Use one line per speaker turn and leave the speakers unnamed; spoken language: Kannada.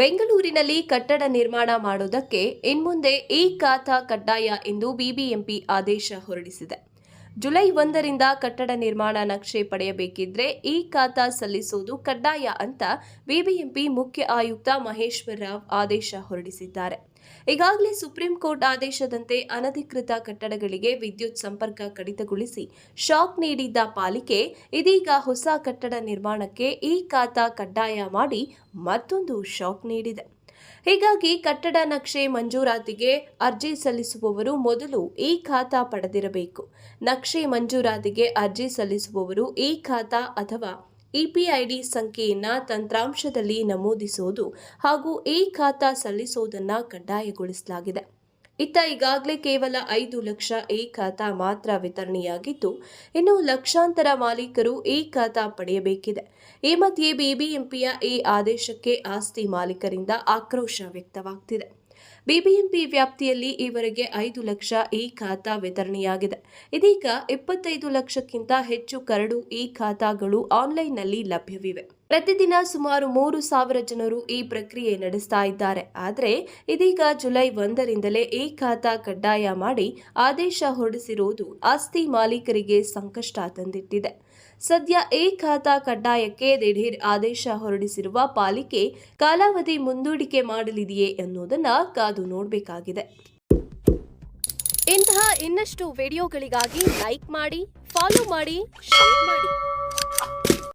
ಬೆಂಗಳೂರಿನಲ್ಲಿ ಕಟ್ಟಡ ನಿರ್ಮಾಣ ಮಾಡುವುದಕ್ಕೆ ಇನ್ಮುಂದೆ ಈ ಖಾತಾ ಕಡ್ಡಾಯ ಎಂದು ಬಿಬಿಎಂಪಿ ಆದೇಶ ಹೊರಡಿಸಿದೆ. ಜುಲೈ ಒಂದರಿಂದ ಕಟ್ಟಡ ನಿರ್ಮಾಣ ನಕ್ಷೆ ಪಡೆಯಬೇಕಿದ್ರೆ ಈ ಖಾತಾ ಸಲ್ಲಿಸುವುದು ಕಡ್ಡಾಯ ಅಂತ ಬಿಬಿಎಂಪಿ ಮುಖ್ಯ ಆಯುಕ್ತ ಮಹೇಶ್ವರ ರಾವ್ ಆದೇಶ ಹೊರಡಿಸಿದ್ದಾರೆ. ಈಗಾಗಲೇ ಸುಪ್ರೀಂ ಕೋರ್ಟ್ ಆದೇಶದಂತೆ ಅನಧಿಕೃತ ಕಟ್ಟಡಗಳಿಗೆ ವಿದ್ಯುತ್ ಸಂಪರ್ಕ ಕಡಿತಗೊಳಿಸಿ ಶಾಕ್ ನೀಡಿದ್ದ ಪಾಲಿಕೆ ಇದೀಗ ಹೊಸ ಕಟ್ಟಡ ನಿರ್ಮಾಣಕ್ಕೆ ಈ ಖಾತಾ ಕಡ್ಡಾಯ ಮಾಡಿ ಮತ್ತೊಂದು ಶಾಕ್ ನೀಡಿದೆ. ಹೀಗಾಗಿ ಕಟ್ಟಡ ನಕ್ಷೆ ಮಂಜೂರಾತಿಗೆ ಅರ್ಜಿ ಸಲ್ಲಿಸುವವರು ಮೊದಲು ಈ ಖಾತಾ ಪಡೆದಿರಬೇಕು. ನಕ್ಷೆ ಮಂಜೂರಾತಿಗೆ ಅರ್ಜಿ ಸಲ್ಲಿಸುವವರು ಈ ಖಾತಾ ಅಥವಾ ಇಪಿಐಡಿ ಸಂಖ್ಯೆಯನ್ನು ತಂತ್ರಾಂಶದಲ್ಲಿ ನಮೂದಿಸುವುದು ಹಾಗೂ ಈ ಖಾತಾ ಸಲ್ಲಿಸುವುದನ್ನು ಕಡ್ಡಾಯಗೊಳಿಸಲಾಗಿದೆ. ಇತ್ತ ಈಗಾಗಲೇ ಕೇವಲ ಐದು ಲಕ್ಷ ಎ ಖಾತಾ ಮಾತ್ರ ವಿತರಣೆಯಾಗಿದ್ದು, ಇನ್ನು ಲಕ್ಷಾಂತರ ಮಾಲೀಕರು ಈ ಖಾತಾ ಪಡೆಯಬೇಕಿದೆ. ಈ ಮಧ್ಯೆ ಬಿಬಿಎಂಪಿಯ ಈ ಆದೇಶಕ್ಕೆ ಆಸ್ತಿ ಮಾಲೀಕರಿಂದ ಆಕ್ರೋಶ ವ್ಯಕ್ತವಾಗ್ತಿದೆ. ಬಿಬಿಎಂಪಿ ವ್ಯಾಪ್ತಿಯಲ್ಲಿ ಈವರೆಗೆ ಐದು ಲಕ್ಷ ಈ ಖಾತಾ ವಿತರಣೆಯಾಗಿದೆ. ಇದೀಗ ಇಪ್ಪತ್ತೈದು ಲಕ್ಷಕ್ಕಿಂತ ಹೆಚ್ಚು ಕರಡು ಈ ಖಾತಾಗಳು ಆನ್ಲೈನ್ನಲ್ಲಿ ಲಭ್ಯವಿವೆ. ಪ್ರತಿದಿನ ಸುಮಾರು ಮೂರು ಸಾವಿರ ಜನರು ಈ ಪ್ರಕ್ರಿಯೆ ನಡೆಸ್ತಾ ಇದ್ದಾರೆ. ಆದರೆ ಇದೀಗ ಜುಲೈ ಒಂದರಿಂದಲೇ ಈ ಖಾತಾ ಕಡ್ಡಾಯ ಮಾಡಿ ಆದೇಶ ಹೊರಡಿಸಿರುವುದು ಆಸ್ತಿ ಮಾಲೀಕರಿಗೆ ಸಂಕಷ್ಟ ತಂದಿಟ್ಟಿದೆ. ಸದ್ಯ ಈ ಖಾತಾ ಕಡ್ಡಾಯಕ್ಕೆ ದಿಢೀರ್ ಆದೇಶ ಹೊರಡಿಸಿರುವ ಪಾಲಿಕೆ ಕಾಲಾವಧಿ ಮುಂದೂಡಿಕೆ ಮಾಡಲಿದೆಯೇ ಎನ್ನುವುದನ್ನು ಕಾದು ನೋಡಬೇಕಾಗಿದೆ. ಇಂತಹ ಇನ್ನಷ್ಟು ವಿಡಿಯೋಗಳಿಗಾಗಿ ಲೈಕ್ ಮಾಡಿ, ಫಾಲೋ ಮಾಡಿ, ಶೇರ್ ಮಾಡಿ.